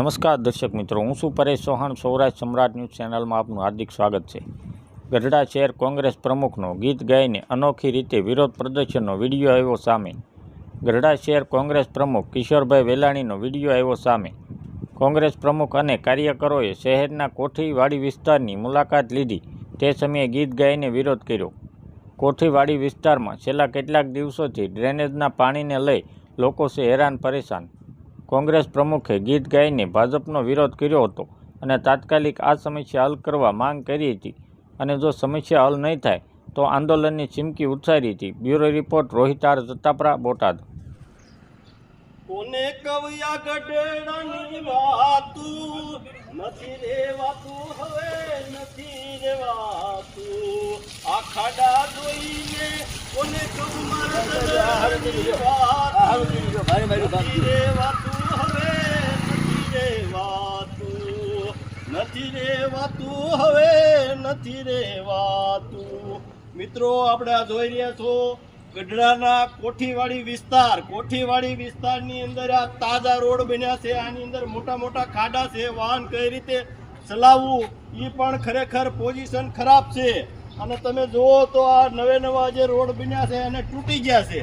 નમસ્કાર દર્શક મિત્રો, હું છું પરેશ ચૌહાણ. સૌરાષ્ટ્ર સમ્રાટ ન્યૂઝ ચેનલમાં આપનું હાર્દિક સ્વાગત છે. ગઢડા શહેર કોંગ્રેસ પ્રમુખનો ગીત ગાઈને અનોખી રીતે વિરોધ પ્રદર્શનનો વીડિયો આવ્યો સામે. ગઢડા શહેર કોંગ્રેસ પ્રમુખ કિશોરભાઈ વેલાણીનો વીડિયો આવ્યો સામે. કોંગ્રેસ પ્રમુખ અને કાર્યકરોએ શહેરના કોઠીવાડી વિસ્તારની મુલાકાત લીધી. તે સમયે ગીત ગાઈને વિરોધ કર્યો. કોઠીવાડી વિસ્તારમાં છેલ્લા કેટલાક દિવસોથી ડ્રેનેજના પાણીને લઈ લોકો છે હેરાન પરેશાન. કોંગ્રેસ પ્રમુખે ગીત ગાઈને ભાજપનો વિરોધ કર્યો હતો અને તાત્કાલિક આ સમસ્યા હલ કરવા માંગ કરી હતી. અને જો સમસ્યા હલ નહીં થાય, તો આંદોલનની ચીમકી ઉચ્ચારી હતી. Bureau report, Rohit R Jatapara Botad. કોને કવ્યા ગઢડાની નથી રેવાતું નથી રેવાતું આ ખાડા જોઈને કોને કહું મારા રેવાતું હવે નથી રેવાતું નથી રેવાતું હવે નથી રેવાતું મિત્રો, આપણે આ જોઈ રહ્યા છો ગઢડાના કોઠીવાડી વિસ્તાર. કોઠીવાડી વિસ્તારની અંદર આ તાજા રોડ બન્યા છે, આની અંદર મોટા મોટા ખાડા છે, વાહન કઈ રીતે ચલાવવું એ પણ ખરેખર પોઝિશન ખરાબ છે. અને તમે જુઓ તો આ નવે નવા જે રોડ બન્યા છે, એને તૂટી ગયા છે.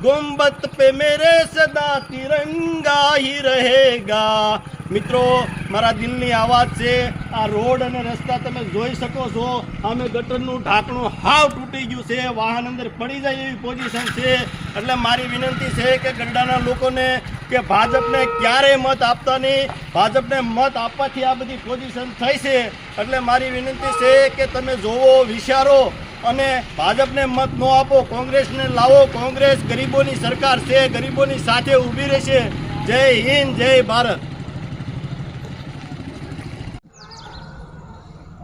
गुम्बद पे मेरे सदा तिरंगा ही रहेगा મિત્રો મારા દિલની આવાજ છે આ રોડ અને રસ્તા તમે જોઈ શકો છો સામે ગટરનું ઢાંકણું હાવ તૂટી ગયું છે વાહન અંદર પડી જાય એવી પોઝિશન છે એટલે મારી વિનંતી છે કે ગરડાના લોકોને કે ભાજપને ક્યારેય મત આપતા નહીં ભાજપને મત આપવાથી આ બધી પોઝિશન થઈ છે એટલે મારી વિનંતી છે કે તમે જોવો વિચારો અને ભાજપને મત ન આપો કોંગ્રેસને લાવો. કોંગ્રેસ ગરીબોની સરકાર છે ગરીબોની સાથે ઊભી રહેશે. જય હિન્દ જય ભારત.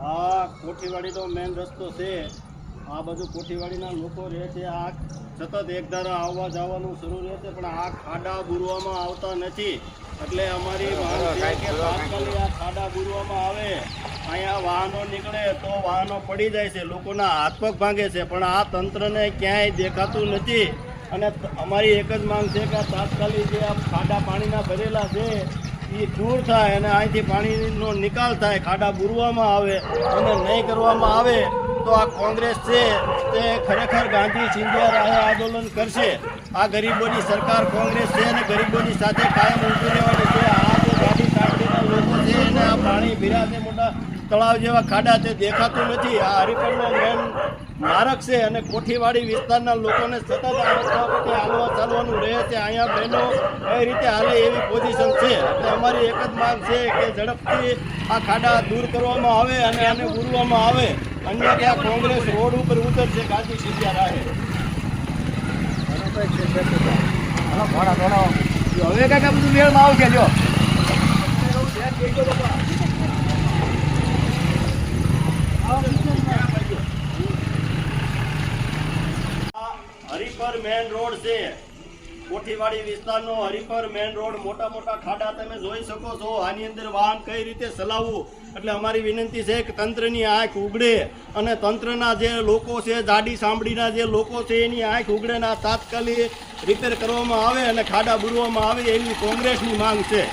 આ કોઠીવાડીનો મેન રસ્તો છે. આ બધું કોઠીવાડીના લોકો રહે છે. આ સતત એક ધારા આવવા જવાનું શરૂ રહે છે પણ આ ખાડા બુરવામાં આવતા નથી. એટલે અમારી ખાડા બુરવામાં આવે, અહીંયા વાહનો નીકળે તો વાહનો પડી જાય છે, લોકોના હાથ પગ ભાંગે છે, પણ આ તંત્રને ક્યાંય દેખાતું નથી. અને અમારી એક જ માંગ છે કે તાત્કાલિક જે આ ખાડા પાણીના ભરેલા છે એ દૂર થાય અને અહીંથી પાણીનો નિકાલ થાય, ખાડા બુરવામાં આવે અને નહીં કરવામાં આવે, તો આ કોંગ્રેસ છે, તે ખરેખર ગાંધી સિંધિયા રાહે આંદોલન કરશે. આ ગરીબોની સરકાર કોંગ્રેસ છે અને ગરીબોની સાથે કાયમ ઊભી રહેવાની છે. આ લોકો છે એને આ પાણી ભીરા છે મોટા તળાવ જેવા ખાડા તે દેખાતું નથી. આ હરિફળનો મેન મારક છે અને કોઠીવાડી વિસ્તારના લોકોને સતત આ હાલવા ચાલવાનું રહે છે. અહીંયા બહેનો કઈ રીતે હાલે એવી પોઝિશન છે? એટલે અમારી એક જ માંગ છે કે ઝડપથી આ ખાડા દૂર કરવામાં આવે અને આને ઉરવામાં આવે. અન્યથા કોંગ્રેસ રોડ ઉપર ઉતરશે ગાંધી સિંધિયા રાહે? હવે કાકા, બધું મેળમાં આવશે જો આ હરિપર મેન રોડ છે. કોઠીવાડી વિસ્તારનો હરિપર મેન રોડ મોટા મોટા ખાડા તમે જોઈ શકો છો. આની અંદર વાહન કઈ રીતે ચલાવવું? એટલે અમારી વિનંતી છે કે તંત્રની આંખ ઉગડે અને તંત્રના જે લોકો છે, જાડી સાંભળીના જે લોકો છે, એની આંખ ઉગડે ને તાત્કાલિક રિપેર કરવામાં આવે અને ખાડા બુરવામાં આવે એવી કોંગ્રેસની માંગ છે.